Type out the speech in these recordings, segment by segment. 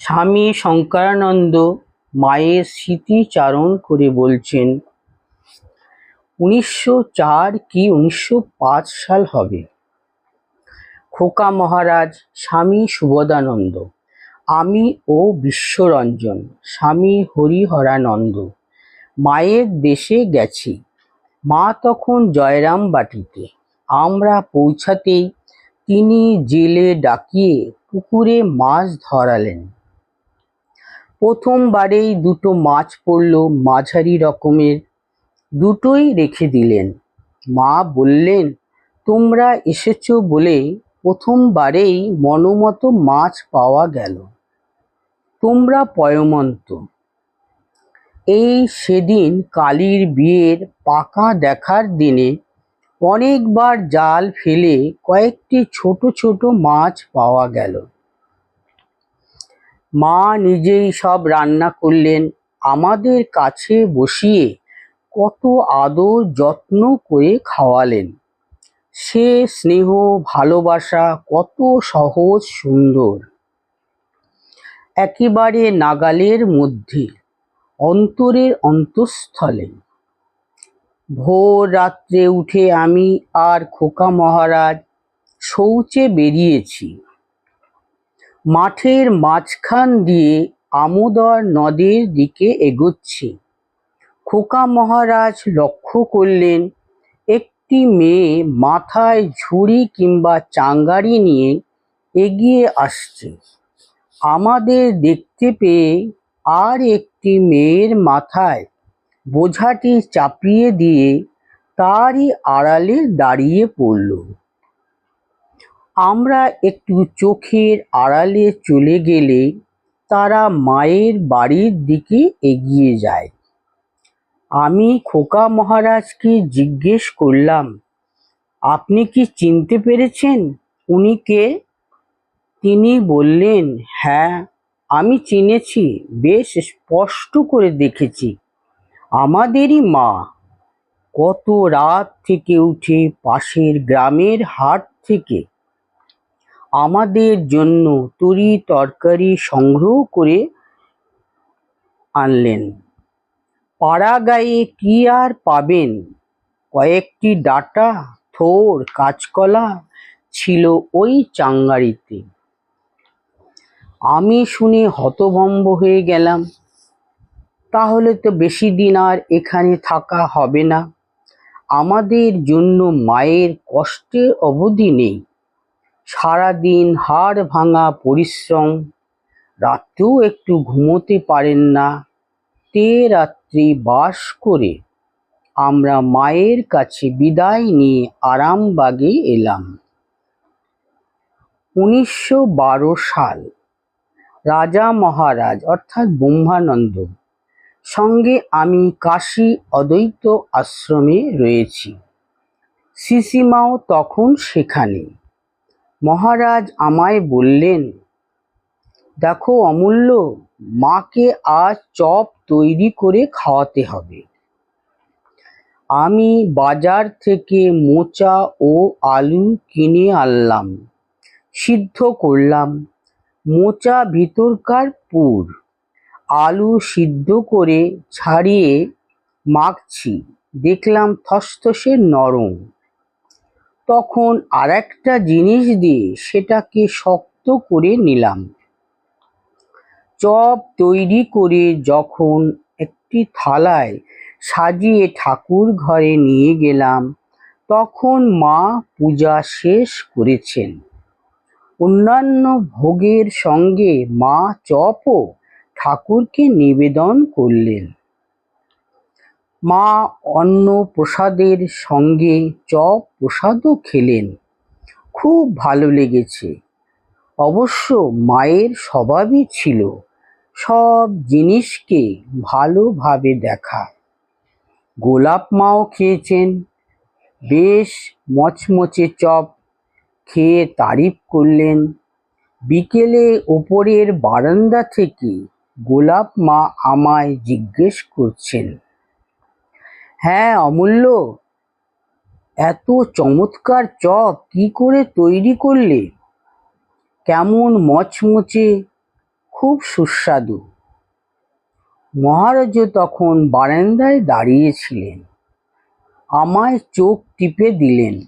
স্বামী শঙ্করানন্দ মায়ের স্মৃতিচারণ করে বলছেন, উনিশশো চার কি উনিশশো পাঁচ সাল হবে? খোকা মহারাজ, স্বামী সুবোধানন্দ, আমি ও বিশ্বরঞ্জন, স্বামী হরিহরানন্দ, মায়ের দেশে গেছি। মা তখন জয়রাম বাটিতে। আমরা পৌঁছাতেই তিনি জেলে ডাকিয়ে পুকুরে মাছ ধরালেন। প্রথমবারেই দুটো মাছ পড়ল মাঝারি রকমের। দুটোই রেখে দিলেন। মা বললেন, তোমরা এসেছ বলে প্রথমবারেই মনোমতো মাছ পাওয়া গেল। তোমরা পয়মন্ত। এই সেদিন কালীর বিয়ের পাকা দেখার দিনে অনেকবার জাল ফেলে কয়েকটি ছোট ছোট মাছ পাওয়া গেল। মা নিজেই সব রান্না করলেন, আমাদের কাছে বসিয়ে কত আদর যত্ন করে খাওয়ালেন। সে স্নেহ, ভালোবাসা কত সহজ সুন্দর। একেবারে নাগালের মধ্যে, অন্তরের অন্তঃস্থলে। ভোর রাত্রে উঠে আমি আর খোকা মহারাজ শৌচে বেরিয়েছি। মাঠের মাঝখান দিয়ে আমোদর নদের দিকে এগোচ্ছি। খোকা মহারাজ লক্ষ্য করলেন, একটি মেয়ে মাথায় ঝুড়ি কিংবা চাঙ্গারি নিয়ে এগিয়ে আসছে। আমাদের দেখতে পেয়ে আর একটি মেয়ের মাথায় বোঝাটি চাপিয়ে দিয়ে তারই আড়ালে দাঁড়িয়ে পড়ল। আমরা একটু চোখের আড়ালে চলে গেলে তারা মায়ের বাড়ির দিকে এগিয়ে যায়। আমি খোকা মহারাজকে জিজ্ঞেস করলাম, আপনি কি চিনতে পেরেছেন? উনি কে? তিনি বললেন হ্যাঁ আমি চিনেছি, বেশ স্পষ্ট করে দেখেছি। আমাদেরই মা কত রাত থেকে উঠে পাশের গ্রামের হাট থেকে আমাদের জন্য তরি তরকারি সংগ্রহ করে আনলেন। পাড়া গায়ে কি আর পাবেন? কয়েকটি ডাটা, থোর, কাঁচকলা ছিল ওই চাঙ্গারিতে। আমি শুনে হতভম্ব হয়ে গেলাম। তাহলে তো বেশি দিন আর এখানে থাকা হবে না। আমাদের জন্য মায়ের কষ্টের অবধি নেই। সারাদিন হাড় ভাঙা পরিশ্রম। রাত্রেও একটু ঘুমোতে পারেন না। তে রাত্রি বাস করে আমরা মায়ের কাছে বিদায় নিয়ে আরামবাগে এলাম। উনিশশো বারো সাল, রাজা মহারাজ অর্থাৎ ব্রহ্মানন্দ সঙ্গে আমি কাশী অদ্বৈত আশ্রমে রয়েছি। সিসিমাও তখন সেখানে। মহারাজ আমায় বললেন, দেখো অমূল্য, মাকে আজ চপ তৈরি করে খাওয়াতে হবে। আমি বাজার থেকে মোচা ও আলু কিনে আনলাম, সিদ্ধ করলাম। মোচা ভিতরকার পুর, আলু সিদ্ধ করে ছাড়িয়ে মাখছি। দেখলাম থসথসে নরম। তখন আর একটা জিনিস দিয়ে সেটাকে শক্ত করে নিলাম। চপ তৈরি করে যখন একটি থালায় সাজিয়ে ঠাকুর ঘরে নিয়ে গেলাম, তখন মা পূজা শেষ করেছেন। অন্যান্য ভোগের সঙ্গে মা চপও ঠাকুরকে নিবেদন করলেন। মা অন্ন প্রসাদের সঙ্গে চপ প্রসাদও খেলেন। খুব ভালো লেগেছে। অবশ্য মায়ের স্বভাবই ছিল সব জিনিসকে ভালোভাবে দেখা। গোলাপ মাও খেয়েছেন। বেশ মচমচে চপ খেয়ে তারিফ করলেন। বিকেলে ওপরের বারান্দা থেকে গোলাপ মা আমায় জিজ্ঞেস করছেন হ্যাঁ অমূল্য। এত চমৎকার চপ কি করে তৈরি করলে? কেমন মচমচে, খুব সুস্বাদু। মহারাজ তখন বারান্দায় দাঁড়িয়েছিলেন। আমায় চোখ টিপে দিলেন।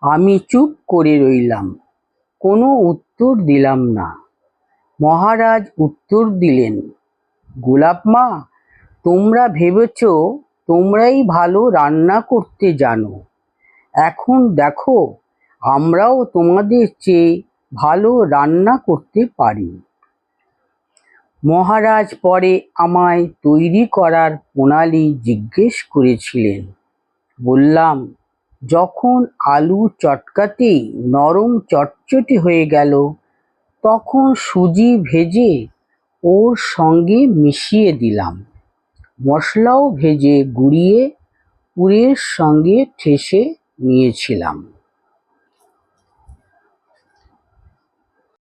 আমি চুপ করে রইলাম। কোনো উত্তর দিলাম না। মহারাজ উত্তর দিলেন, গোলাপ মা, তোমরা ভেবেছ তোমরাই ভালো রান্না করতে জানো। এখন দেখো, আমরাও তোমাদের চেয়ে ভালো রান্না করতে পারি। মহারাজ পরে আমায় তৈরি করার প্রণালী জিজ্ঞেস করেছিলেন। বললাম, যখন আলু চটকাতেই নরম চটচটে হয়ে গেল, তখন সুজি ভেজে ওর সঙ্গে মিশিয়ে দিলাম। মশলাও ভেজে গুঁড়িয়ে পুরের সঙ্গে ঠেসে নিয়েছিলাম।